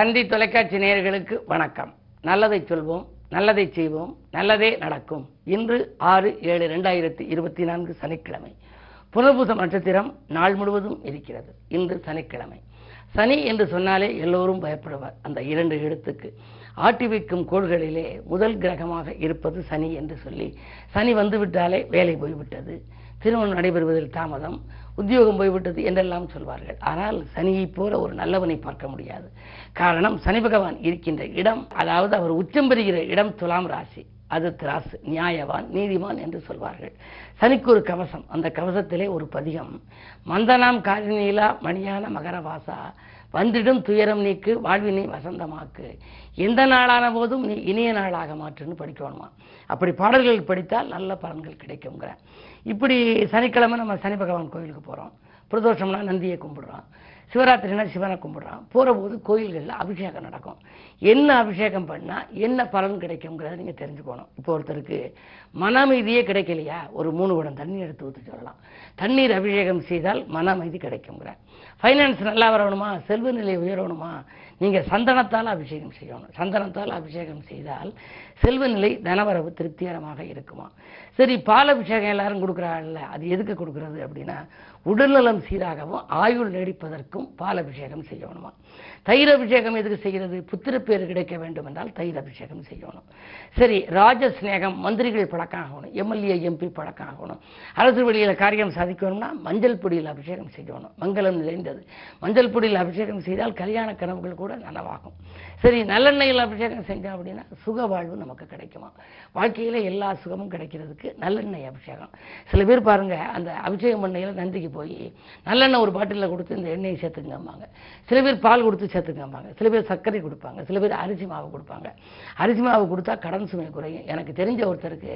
தந்தி தொலைக்காட்சி நேயர்களுக்கு வணக்கம். நல்லதை சொல்வோம் நல்லதை செய்வோம் நல்லதே நடக்கும். இன்று ஆறு ஏழு ரெண்டாயிரத்தி இருபத்தி நான்கு சனிக்கிழமை. புனர்பூசம் நட்சத்திரம் நாள் முழுவதும் இருக்கிறது. இன்று சனிக்கிழமை. சனி என்று சொன்னாலே எல்லோரும் பயப்படுவார். அந்த இரண்டு எழுத்துக்கு ஆட்டி வைக்கும் கோள்களிலே முதல் கிரகமாக இருப்பது சனி என்று சொல்லி சனி வந்துவிட்டாலே வேலை போய்விட்டது. திருமணம் நடைபெறுவதில் தாமதம். உத்தியோகம் போய்விட்டது என்றெல்லாம் சொல்வார்கள். ஆனால் சனியைப் போல ஒரு நல்லவனை பார்க்க முடியாது. காரணம் சனி பகவான் இருக்கின்ற இடம் அதாவது அவர் உச்சம் பெறுகிற இடம் துலாம் ராசி. அது திராசு நியாயவான் நீதிமான் என்று சொல்வார்கள். சனிக்கு ஒரு கவசம். அந்த கவசத்திலே ஒரு பதிகம். மந்தனாம் காரிநீலா மணியான மகரவாசா வந்திடும் துயரம் நீக்கு வாழ்வினை வசந்தமாக்கு. எந்த நாளான போதும் நீ இனிய நாளாக மாற்றுன்னு படிக்கணுமா? அப்படி பாடல்கள் படித்தால் நல்ல பலன்கள் கிடைக்குங்கிற இப்படி சனிக்கிழமை நம்ம சனி பகவான் கோயிலுக்கு போகிறோம் பிரதோஷம்னா நந்தியை கும்பிடுறோம். சிவராத்திரினா சிவனை கும்பிடுறோம். போகிற போது கோயில்களில் அபிஷேகம் நடக்கும். என்ன அபிஷேகம் பண்ணால் என்ன பலன் கிடைக்குங்கிறத நீங்கள் தெரிஞ்சுக்கணும். இப்போ ஒருத்தருக்கு மன அமைதியே கிடைக்கலையா? ஒரு மூணு குடம் தண்ணி எடுத்து ஊற்றி சொல்லலாம் தண்ணீர் அபிஷேகம் செய்தால் மன அமைதி கிடைக்குங்கிற ஃபைனான்ஸ் நல்லா வரணுமா? செல்வ நிலை உயரணுமா? நீங்கள் சந்தனத்தால் அபிஷேகம் செய்யணும். சந்தனத்தால் அபிஷேகம் செய்தால் செல்வ நிலை தனவரவு திருப்திகரமாக இருக்குமா? சரி பால் அபிஷேகம் எல்லாரும் கொடுக்குறாங்கல்ல அது எதுக்கு கொடுக்குறது அப்படின்னா உடல்நலம் சீராகவும் ஆயுள் நீடிப்பதற்கும் பால் அபிஷேகம் செய்யணுமா? தயிர் அபிஷேகம் எதுக்கு செய்கிறது? புத்திரப்பேறு கிடைக்க வேண்டும் என்றால் தயிர் அபிஷேகம் செய்யணும். சரி ராஜஸ்நேகம் மந்திரிகள் பழக்கம் ஆகணும். எம்எல்ஏ எம்பி பழக்கம் ஆகணும். அரசு வழியில் காரியம் சாதிக்கணும்னா மஞ்சள் பொடியில் அபிஷேகம் செய்யணும். மங்களம் நிறைந்தது. மஞ்சள் பொடியில் அபிஷேகம் செய்தால் கல்யாண கனவுகள் கூட நனவாகும். சரி நல்லெண்ணெயில் அபிஷேகம் செஞ்சோம் அப்படின்னா சுக வாழ்வு நமக்கு கிடைக்குமா? வாழ்க்கையில் எல்லா சுகமும் கிடைக்கிறதுக்கு நல்லெண்ணெய் அபிஷேகம். சில பேர் பாருங்கள் அந்த அபிஷேகம் பண்ணையில் நந்திக்கு போய் நல்லெண்ணெய் ஒரு பாட்டிலில் கொடுத்து இந்த எண்ணெயை சேர்த்துக்கம்பாங்க சில பேர் பால் கொடுத்து சேர்த்துக்கம்பாங்க சில பேர் சர்க்கரை கொடுப்பாங்க. சில பேர் அரிசி மாவு கொடுப்பாங்க. அரிசி மாவு கொடுத்தா கடன் சுமை குறையும். எனக்கு தெரிஞ்ச ஒருத்தருக்கு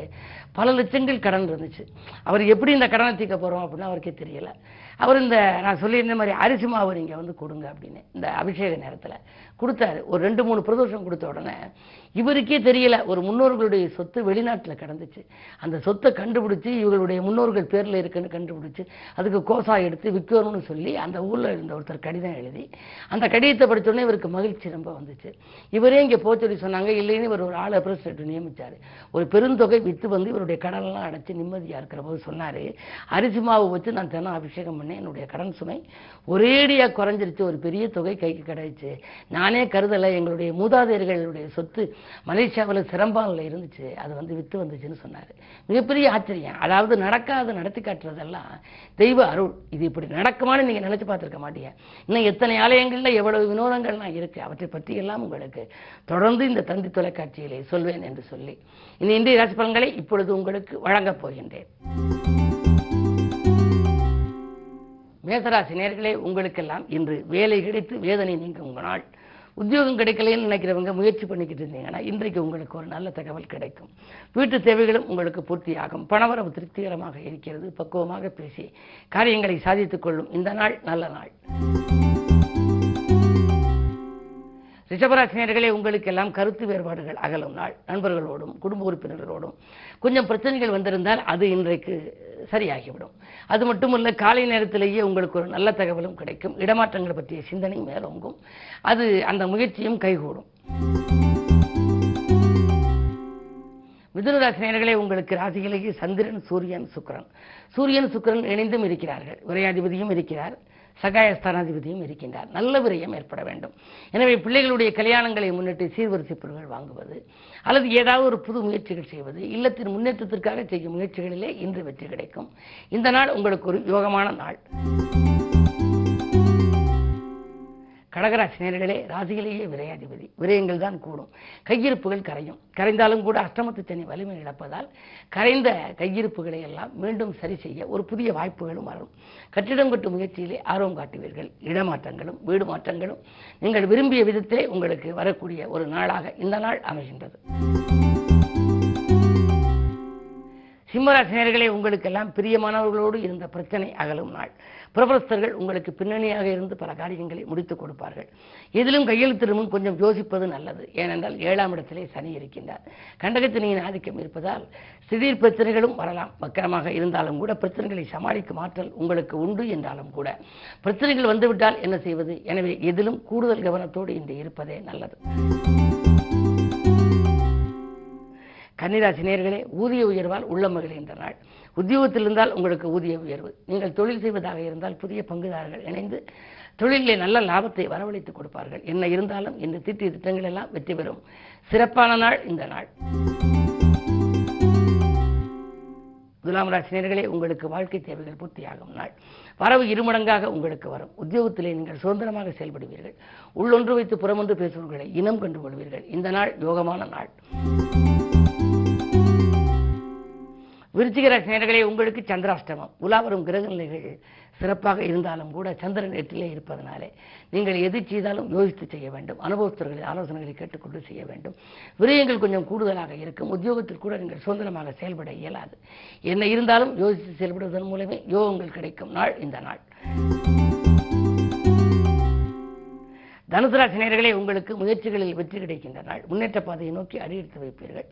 பல லட்சங்கள் கடன் இருந்துச்சு. அவர் எப்படி இந்த கடனை தீர்க்க போகிறோம் அப்படின்னு அவருக்கே தெரியலை. அவர் இந்த நான் சொல்லியிருந்த மாதிரி அரிசி மாவு நீங்கள் வந்து கொடுங்க அப்படின்னு இந்த அபிஷேக நேரத்தில் கொடுத்தாரு. ஒரு ரெண்டு மூணு பிரதோஷம் கொடுத்த உடனே இவருக்கே தெரியல ஒரு முன்னோர்களுடைய சொத்து வெளிநாட்டில் கிடந்துச்சு. அந்த சொத்தை கண்டுபிடிச்சி இவர்களுடைய முன்னோர்கள் பேரில் இருக்குன்னு கண்டுபிடிச்சி அதுக்கு கோசா எடுத்து விற்கணும்னு சொல்லி அந்த ஊரில் இருந்த ஒருத்தர் கடிதம் எழுதி அந்த கடிதத்தை படித்தோடனே இவருக்கு மகிழ்ச்சி ரொம்ப வந்துச்சு. இவரே இங்கே போச்சு சொல்லி சொன்னாங்க இல்லைன்னு இவர் ஒரு ஆளை பிரசிடென்ட் நியமிச்சார். ஒரு பெருந்தொகை விற்று வந்து இவருடைய கடலெல்லாம் அடைச்சி நிம்மதியாக இருக்கிற போது சொன்னார் அரிசி மாவு வச்சு நான் தினம் அபிஷேகம் என்னுடைய கடன் சுமை ஒரேடியாக குறைஞ்சிருச்சு. ஒரு பெரிய தொகை கைக்கு கிடைச்சு. நானே கருதலை எங்களுடைய மூதாதையர்களுடைய சொத்து மலேசியாவில் சிரம்பானில் இருந்துச்சு. அது வந்து விற்று வந்துச்சுன்னு சொன்னார். மிகப்பெரிய ஆச்சரியம். அதாவது நடக்காத நடத்தி காட்டுறதெல்லாம் தெய்வ அருள். இது இப்படி நடக்குமான்னு நீங்கள் நினச்சி பார்த்துருக்க மாட்டீங்க இன்னும் எத்தனை ஆலயங்களில் எவ்வளவு வினோதங்கள்லாம் இருக்குது அவற்றை பற்றி எல்லாம் உங்களுக்கு தொடர்ந்து இந்த தந்தி தொலைக்காட்சியிலே சொல்வேன் என்று சொல்லி. இனி இந்திய ராசி பலன்களை இப்பொழுது உங்களுக்கு வழங்கப் போகின்றேன். மேசராசி நேர்களே உங்களுக்கெல்லாம் இன்று வேலை கிடைத்து வேதனை நீங்க உங்கள் நாள். உத்தியோகம் கிடைக்கலன்னு நினைக்கிறவங்க முயற்சி பண்ணிக்கிட்டு இருந்தீங்கன்னா இன்றைக்கு உங்களுக்கு ஒரு நல்ல தகவல் கிடைக்கும். வீட்டு தேவைகளும் உங்களுக்கு பூர்த்தியாகும். பணவரவு திருப்திகரமாக இருக்கிறது. பக்குவமாக பேசி காரியங்களை சாதித்துக் கொள்ளும் இந்த நாள் நல்ல நாள். ரிஷபராசினியர்களே உங்களுக்கெல்லாம் கருத்து வேறுபாடுகள் அகலும் நாள். நண்பர்களோடும் குடும்ப உறுப்பினர்களோடும். கொஞ்சம் பிரச்சனைகள் வந்திருந்தால் அது இன்றைக்கு சரியாகிவிடும். அது மட்டுமல்ல காலை நேரத்திலேயே உங்களுக்கு ஒரு நல்ல தகவலும் கிடைக்கும். இடமாற்றங்கள் பற்றிய சிந்தனை மேலோங்கும். அது அந்த முயற்சியும் கைகூடும். மிதுனராசினியர்களே உங்களுக்கு ராசியிலேயே சந்திரன் சூரியன் சுக்கரன். சூரியன் சுக்கிரன் இணைந்தும் இருக்கிறார்கள். உரையாதிபதியும் இருக்கிறார். சகாயஸ்தானாதிபதியும் இருக்கின்றார். நல்ல விரயம் ஏற்பட வேண்டும். எனவே பிள்ளைகளுடைய கல்யாணங்களை முன்னிட்டு சீர்வரிசை பொருட்கள் வாங்குவது அல்லது ஏதாவது ஒரு புது முயற்சிகள் செய்வது இல்லத்தின் முன்னேற்றத்திற்காக செய்யும் முயற்சிகளிலே இன்று வெற்றி கிடைக்கும். இந்த நாள் உங்களுக்கு ஒரு யோகமான நாள். கடகராசி நேர்களே ராசியிலேயே விரையாதிபதி. விரயங்கள் தான் கூடும். கையிருப்புகள் கரையும். கரைந்தாலும் கூட அஷ்டமத்து சனி வலிமை இழப்பதால் கரைந்த கையிருப்புகளை எல்லாம் மீண்டும் சரி செய்ய ஒரு புதிய வாய்ப்புகளும் வரும். கட்டிடம் கட்டும் முயற்சியிலே ஆர்வம் காட்டுவீர்கள். இடமாற்றங்களும் வீடு மாற்றங்களும். நீங்கள் விரும்பிய விதத்திலே உங்களுக்கு வரக்கூடிய ஒரு நாளாக இந்த நாள் அமைகின்றது. சிம்மராசினியர்களே உங்களுக்கெல்லாம் பிரியமானவர்களோடு இருந்த பிரச்சனை அகலும் நாள். பிரபலஸ்தர்கள் உங்களுக்கு பின்னணியாக இருந்து பல காரியங்களை முடித்துக் கொடுப்பார்கள். இதிலும் கையெழுத்திடும் முன் கொஞ்சம் யோசிப்பது நல்லது. ஏனென்றால் ஏழாம் இடத்திலே சனி இருக்கின்றார். கண்டகத்தினியின் ஆதிக்கம் இருப்பதால் சிதீர் பிரச்சனைகளும் வரலாம். வக்கரமாக இருந்தாலும் கூட பிரச்சனைகளை சமாளிக்கும் ஆற்றல் உங்களுக்கு உண்டு என்றாலும் கூட. பிரச்சனைகள் வந்துவிட்டால் என்ன செய்வது? எனவே எதிலும் கூடுதல் கவனத்தோடு இன்று இருப்பதே நல்லது. கன்னிராசி நேர்களே ஊதிய உயர்வால் உள்ள மகிழ்கின்ற நாள். உத்தியோகத்தில் இருந்தால் உங்களுக்கு ஊதிய உயர்வு. நீங்கள் தொழில் செய்வதாக இருந்தால் புதிய பங்குதாரர்கள் இணைந்து தொழிலே நல்ல லாபத்தை வரவழைத்துக் கொடுப்பார்கள். என்ன இருந்தாலும் இந்த திட்டிய திட்டங்கள் எல்லாம் வெற்றி பெறும். சிறப்பான நாள் இந்த நாள். துலாம் ராசினியர்களே உங்களுக்கு வாழ்க்கை தேவைகள் பூர்த்தியாகும் நாள். வரவு இருமடங்காக உங்களுக்கு வரும். உத்தியோகத்திலே நீங்கள் சுதந்திரமாக செயல்படுவீர்கள். உள்ளொன்று வைத்து புறமொன்று பேசுபவர்களை இனம் கண்டு கொள்வீர்கள். இந்த நாள் யோகமான நாள். விருச்சிக ராசினியர்களே உங்களுக்கு சந்திராஷ்டமம். உலாவரும் கிரக நிலைகள் சிறப்பாக இருந்தாலும் கூட சந்திரன் எட்டிலே இருப்பதனாலே நீங்கள் எது செய்தாலும் யோசித்து செய்ய வேண்டும். அனுபவஸ்தர்களின் ஆலோசனைகளை கேட்டுக்கொண்டு செய்ய வேண்டும். விரயங்கள் கொஞ்சம் கூடுதலாக இருக்கும். உத்தியோகத்தில் கூட நீங்கள் சுதந்திரமாக செயல்பட இயலாது. என்ன இருந்தாலும் யோசித்து செயல்படுவதன் மூலமே யோகங்கள் கிடைக்கும். நாள் இந்த நாள். தனுசு ராசி உங்களுக்கு முயற்சிகளில் வெற்றி கிடைக்கின்ற நாள். முன்னேற்ற பாதையை நோக்கி அடியெடுத்து வைப்பீர்கள்.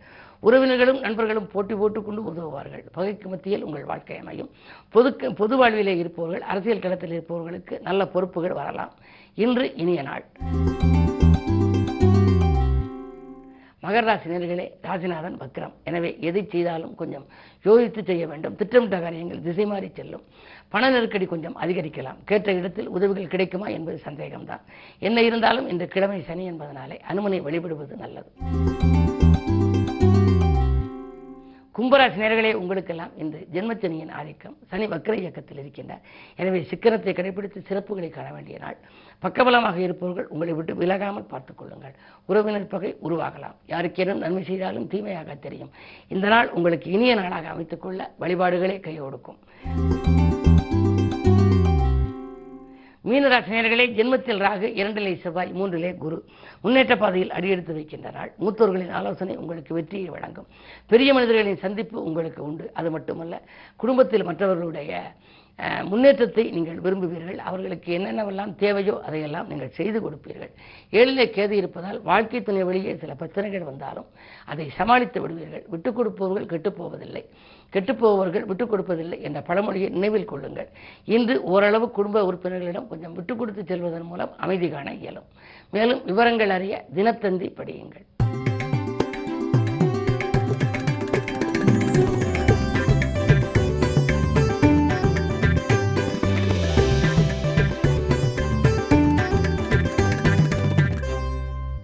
உறவினர்களும் நண்பர்களும் போட்டி போட்டுக்கொண்டு உதவுவார்கள். பகைக்கு மத்தியில் உங்கள் வாழ்க்கை அமையும். பொது பொது வாழ்விலே இருப்பவர்கள் அரசியல் களத்தில் இருப்பவர்களுக்கு நல்ல பொறுப்புகள் வரலாம். இன்று இனிய நாள். மகர ராசி நேர்களே ராசிநாதன் வக்ரம். எனவே எதை செய்தாலும் கொஞ்சம் யோசித்து செய்ய வேண்டும். திட்டமிட்ட காரியங்கள் திசை மாறி செல்லும். பண நெருக்கடி கொஞ்சம் அதிகரிக்கலாம். கேட்ட இடத்தில் உதவிகள் கிடைக்குமா என்பது சந்தேகம்தான். என்ன இருந்தாலும் இந்த கிழமை சனி என்பதனாலே அனுமனை வழிபடுவது நல்லது. கும்பராசி நேர்களே உங்களுக்கெல்லாம் இந்த ஜென்மச்சனியின் ஆதிக்கம் சனி வக்கர இயக்கத்தில் இருக்கின்றார். எனவே சிக்கனத்தை கடைபிடித்து சிறப்புகளை காண வேண்டிய நாள். பக்கபலமாக இருப்பவர்கள் உங்களை விட்டு விலகாமல் பார்த்துக் கொள்ளுங்கள். உறவினர் பகை உருவாகலாம். யாருக்கேனும் நன்மை செய்தாலும் தீமையாக தெரியும். இந்த நாள் உங்களுக்கு இனிய நாளாக அமைத்துக் கொள்ள வழிபாடுகளே கையொடுக்கும். மீனராசினியர்களே ஜென்மத்தில் ராகு இரண்டிலே செவ்வாய் மூன்றிலே குரு. முன்னேற்ற பாதையில் அடியெடுத்து வைக்கின்ற நாள். மூத்தோர்களின் ஆலோசனை உங்களுக்கு வெற்றியை வழங்கும். பெரிய மனிதர்களின் சந்திப்பு உங்களுக்கு உண்டு. அது மட்டுமல்ல குடும்பத்தில் மற்றவர்களுடைய முன்னேற்றத்தை நீங்கள் விரும்புவீர்கள். அவர்களுக்கு என்னென்னவெல்லாம் தேவையோ அதையெல்லாம் நீங்கள் செய்து கொடுப்பீர்கள். ஏழிலே கேது இருப்பதால் வாழ்க்கை துணை வழியே சில பிரச்சனைகள் வந்தாலும் அதை சமாளித்து விடுவீர்கள். விட்டுக் கொடுப்பவர்கள் கெட்டுப் கெட்டுப்போவர்கள் விட்டுக் கொடுப்பதில்லை என்ற பழமொழியை நினைவில் கொள்ளுங்கள். இன்று ஓரளவு குடும்ப உறுப்பினர்களிடம் கொஞ்சம் விட்டுக் கொடுத்து செல்வதன் மூலம் அமைதி காண இயலும். மேலும் விவரங்கள் அறிய தினத்தந்தி படியுங்கள்.